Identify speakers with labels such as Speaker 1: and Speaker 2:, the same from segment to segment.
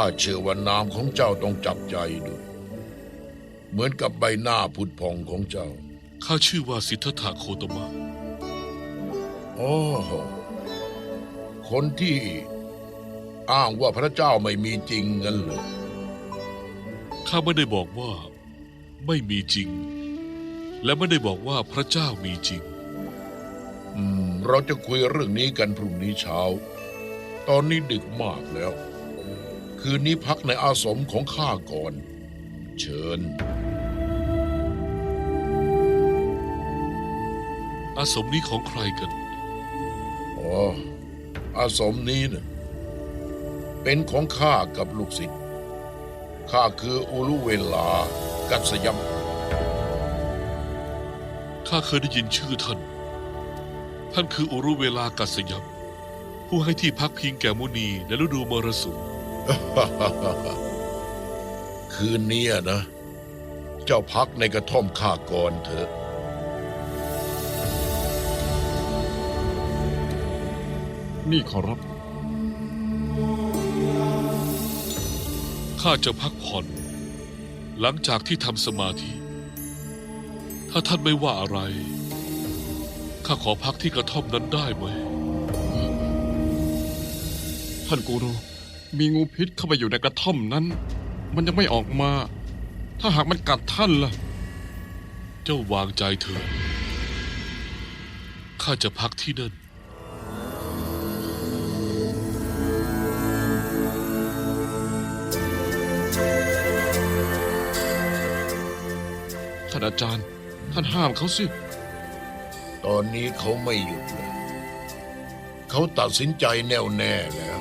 Speaker 1: าเชื่อว่านามของเจ้าต้องจับใจด้วยเหมือนกับใบหน้าผุดพองของเจ้า
Speaker 2: ข้าชื่อว่าสิทธัตถะโคตมะ
Speaker 1: โอ้โหคนที่อ้างว่าพระเจ้าไม่มีจริงงั้นเลย
Speaker 2: ข้าไม่ได้บอกว่า ไม่มีจริง และไม่ได้บอกว่าพระเจ้ามีจริง
Speaker 1: อืม เราจะคุยเรื่องนี้กันพรุ่งนี้เช้า ตอนนี้ดึกมากแล้ว คืนนี้พักในอาสมของข้าก่อน เชิญ
Speaker 2: อาสมนี้ของใครกัน
Speaker 1: อ๋อ อาสมนี้นะเป็นของข้ากับลูกศิษย์ ข้าคืออุลุเวลา กัสยม
Speaker 2: ข้าเคยได้ยินชื่อท่าน ท่านคืออุรุเวลากัสยัมผู้ให้ที่พักพิงแก่มุนีในฤดูมรสุม
Speaker 1: คืนนี้นะ เจ้าพักในกระท่อมข้าก่อนเถอะ
Speaker 3: นี่ขอรับ
Speaker 2: ข้าจะพักผ่อน หลังจากที่ทำสมาธิ ถ้าท่านไม่ว่าอะไร ข้าขอพักที่กระท่อมนั้นได้ไหม
Speaker 3: ท่านกูรู มีงูพิษเข้าไปอยู่ในกระท่อมนั้น มันยังไม่ออกมา ถ้าหากมันกัดท่านล่ะ
Speaker 2: เจ้าวางใจเถิดข้าจะพักที่นั่น
Speaker 3: ท่านอาจารย์ ท่านห้ามเขาสิ
Speaker 1: ตอนนี้เขาไม่หยุดเลย เขาตัดสินใจแน่วแน่แล้ว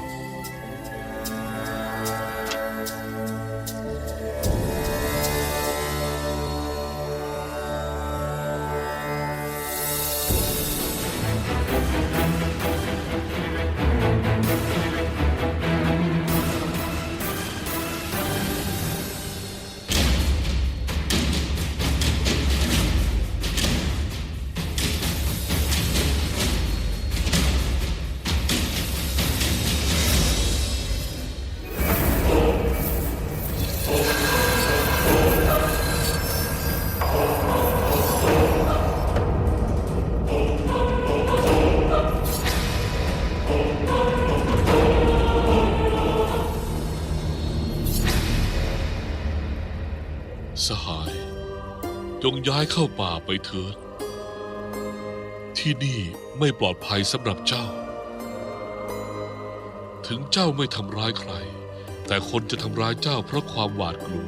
Speaker 1: า
Speaker 2: ย จงย้ายเข้าป่าไปเถิด ที่นี่ไม่ปลอดภัยสำหรับเจ้า ถึงเจ้าไม่ทำร้ายใคร แต่คนจะทำร้ายเจ้าเพราะความหวาดกลัว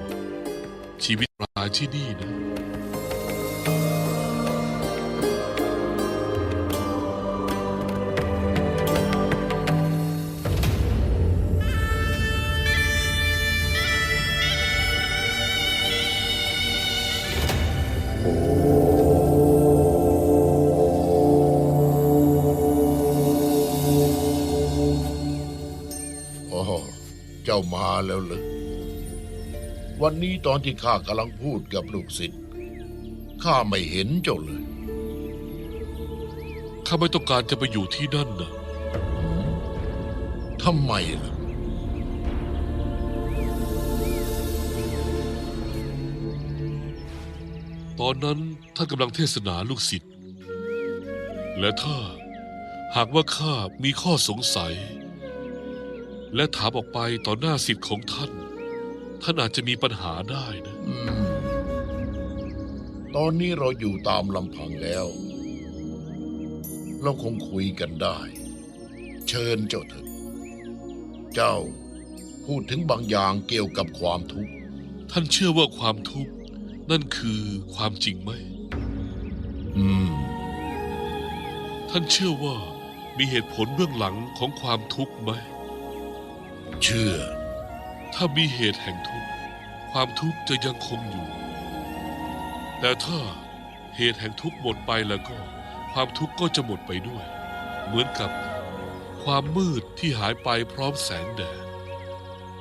Speaker 2: ชีวิตรายที่นี่นะ
Speaker 1: โอ้เจ้ามาแล้วเหรอวันนี้ตอนที่ข้ากำลังพูดกับลูกศิษย์ข้าไม่เห็นเจ้าเลย
Speaker 2: ข้าไม่ต้องการจะไปอยู่ที่นั่นนะ
Speaker 1: ทำไมล่ะ
Speaker 2: ตอนนั้นท่านกำลังเทศนาลูกศิษย์ และถ้าหากว่าข้ามีข้อสงสัย และถามออกไปต่อหน้าศิษย์ของท่าน ท่านอาจจะมีปัญหาได้นะ
Speaker 1: อืมตอนนี้เราอยู่ตามลำพังแล้ว เราคงคุยกันได้ เชิญเจ้าเถอะเจ้าพูดถึงบางอย่างเกี่ยวกับความทุกข์
Speaker 2: ท่านเชื่อว่าความทุกข์ นั่นคือความจริงไหม
Speaker 1: อืม
Speaker 2: ท่านเชื่อว่ามีเหตุผลเบื้องหลังของความทุกข์ไหม
Speaker 1: เชื่อ
Speaker 2: ถ้ามีเหตุแห่งทุกข์ ความทุกข์จะยังคงอยู่ แต่ถ้าเหตุแห่งทุกข์หมดไปแล้วก็ ความทุกข์ก็จะหมดไปด้วย เหมือนกับความมืดที่หายไปพร้อมแสงแดด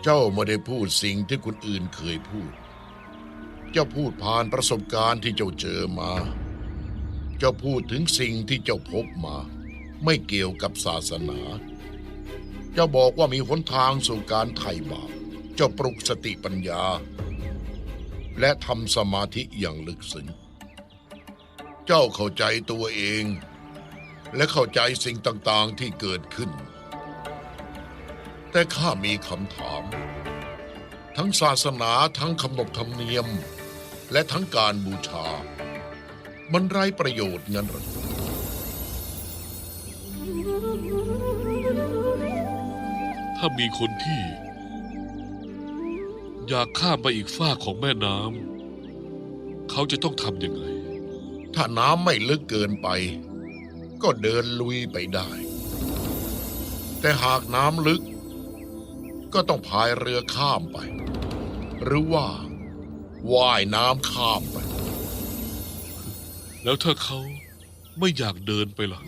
Speaker 1: เจ้าไม่ได้พูดสิ่งที่คนอื่นเคยพูด เจ้าพูดผ่านประสบการณ์ที่เจ้าเจอมา เจ้าพูดถึงสิ่งที่เจ้าพบมา ไม่เกี่ยวกับศาสนา เจ้าบอกว่ามีหนทางสู่การไถ่บาปจ้าปลุกสติปัญญา และทำสมาธิอย่างลึกซึ้ง เจ้าเข้าใจตัวเอง และเข้าใจสิ่งต่างๆที่เกิดขึ้น แต่ข้ามีคำถามทั้งศาสนาทั้งคำนบธรรมเนียม และทั้งการบูชา มันไร้ประโยชน์งั้นหรือ
Speaker 2: ถ้ามีคนที่ อยากข้ามไปอีกฝ้ากของแม่น้ำเขาจะต้องทำยังไง
Speaker 1: ถ้าน้ำไม่ลึกเกินไป ก็เดินลุยไปได้ แต่หากน้ำลึก ก็ต้องพายเรือข้ามไป หรือว่า ว่ายน้ำข้ามไป
Speaker 2: แล้วถ้าเขาไม่อยากเดินไปล่ะ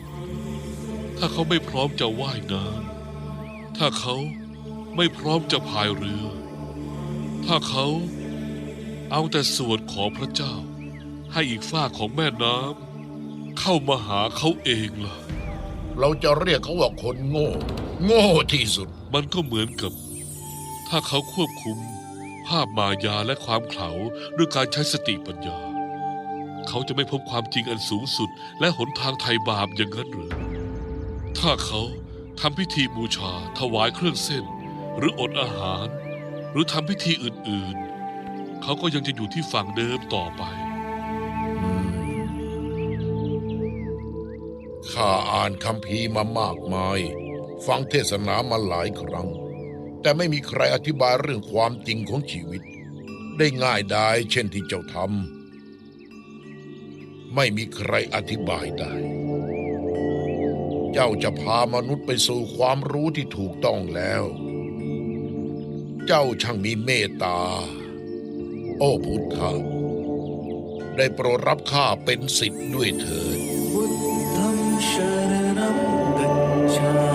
Speaker 2: ถ้าเขาไม่พร้อมจะว่ายน้ำ ถ้าเขาไม่พร้อมจะพายเรือ ถ้าเขาเอาแต่สวดขอพระเจ้า ให้อีกฝ้ากของแม่น้ำเข้ามาหาเขาเองล่ะ
Speaker 1: เราจะเรียกเขาว่าคนโง่ โง่ที่สุด
Speaker 2: มันก็เหมือนกับ ถ้าเขาควบคุม ภาพมายาและความเขลาด้วยการใช้สติปัญญา เขาจะไม่พบความจริงอันสูงสุด และหนทางไถ่บาปอย่างนั้นหรือถ้าเขาทำพิธีบูชา ถวายเครื่องเส้น หรืออดอาหาร หรือทำพิธีอื่น ๆ เขาก็ยังจะอยู่ที่ฝั่งเดิมต่อไป
Speaker 1: ข้าอ่านคำพีมามากมาย ฟังเทศนามาหลายครั้ง แต่ไม่มีใครอธิบายเรื่องความจริงของชีวิต ได้ง่ายได้เช่นที่เจ้าทำไม่มีใครอธิบายได้ เจ้าจะพามนุษย์ไปสู่ความรู้ที่ถูกต้องแล้ว เจ้าช่างมีเมตตา โอ้พุทธะได้โปรดรับข้าเป็นสิทธิ์ด้วยเถิด
Speaker 4: พุทธังชรนังกัจฉา